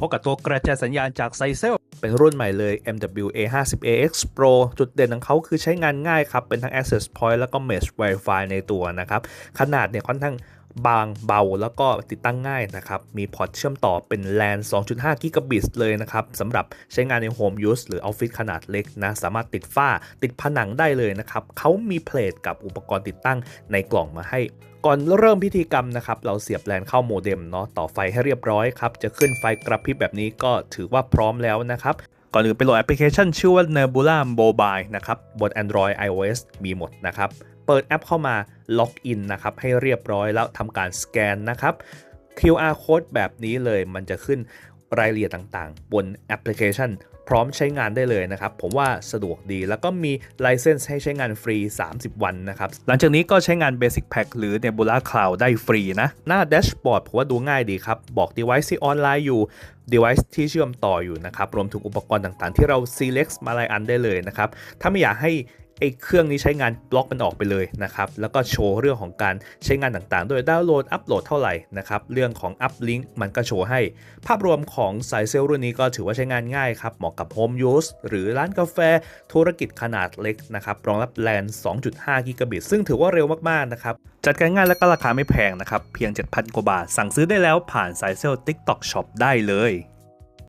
พบกับตัวกระจายสัญญาณจากไซเซลเป็นรุ่นใหม่เลย MWA 50 AX Pro จุดเด่นของเขาคือใช้งานง่ายครับ เป็นทั้ง Access Point แล้วก็ Mesh Wi-Fi ในตัวนะครับ ขนาดเนี่ยค่อนข้าง บางเบาแล้วก็ติดตั้งง่ายนะครับ มีพอร์ตเชื่อมต่อเป็น LAN 2.5 Gigabit เลยนะครับสำหรับใช้งานใน Home Use หรือออฟฟิศขนาดเล็กนะ สามารถติดฝ้าติดผนังได้เลยนะครับเขามีเพลทกับอุปกรณ์ติดตั้งในกล่องมาให้ก่อนเริ่มพิธีกรรมนะครับเราเสียบแลนเข้าโมเด็มเนาะต่อไฟให้เรียบร้อยครับจะขึ้นไฟกระพริบแบบนี้ก็ถือว่าพร้อมแล้วนะครับก่อนอื่นไปโหลดแอปพลิเคชันชื่อว่า Nebula Mobile นะครับบน Android iOS มีหมดนะครับ เปิดแอปเข้ามาล็อกอินนะครับให้เรียบร้อยแล้วทำการสแกนนะครับ QR code แบบนี้เลยมันจะขึ้นรายละเอียดต่างๆ บนแอปพลิเคชัน พร้อมใช้งานได้เลยนะครับ ผมว่าสะดวกดีแล้วก็มีไลเซนส์ให้ใช้งานฟรี 30 วันนะครับ หลังจากนี้ก็ใช้งาน Basic Pack หรือ Nebula Cloud ได้ฟรีนะ หน้าแดชบอร์ดผมว่าดูง่ายดีครับ บอก device ที่ออนไลน์อยู่ device ที่เชื่อมต่ออยู่นะครับ รวมถึงอุปกรณ์ต่างๆ ที่เรา select มาลายอันได้เลยนะครับ ถ้าไม่อยากให้ ไอ้เครื่องนี้ใช้งานบล็อกมันออกไปเลยนะครับแล้วก็โชว์เรื่องของการใช้งานต่างๆโดยดาวน์โหลดอัปโหลดเท่าไหร่นะครับเรื่องของอัพลิงก์มันก็โชว์ให้ ภาพรวมของสายเซลล์รุ่นนี้ก็ถือว่าใช้งานง่ายครับเหมาะกับ Home Use หรือร้านกาแฟธุรกิจขนาดเล็กนะครับรองรับแลน 2.5 กิกะบิต ซึ่งถือว่าเร็วมาก ๆ นะครับ จัดการง่ายและก็ราคาไม่แพงนะครับ เพียง 7,000 กว่าบาท สั่งซื้อได้แล้วผ่านสายเซลล์ TikTok Shop ได้เลย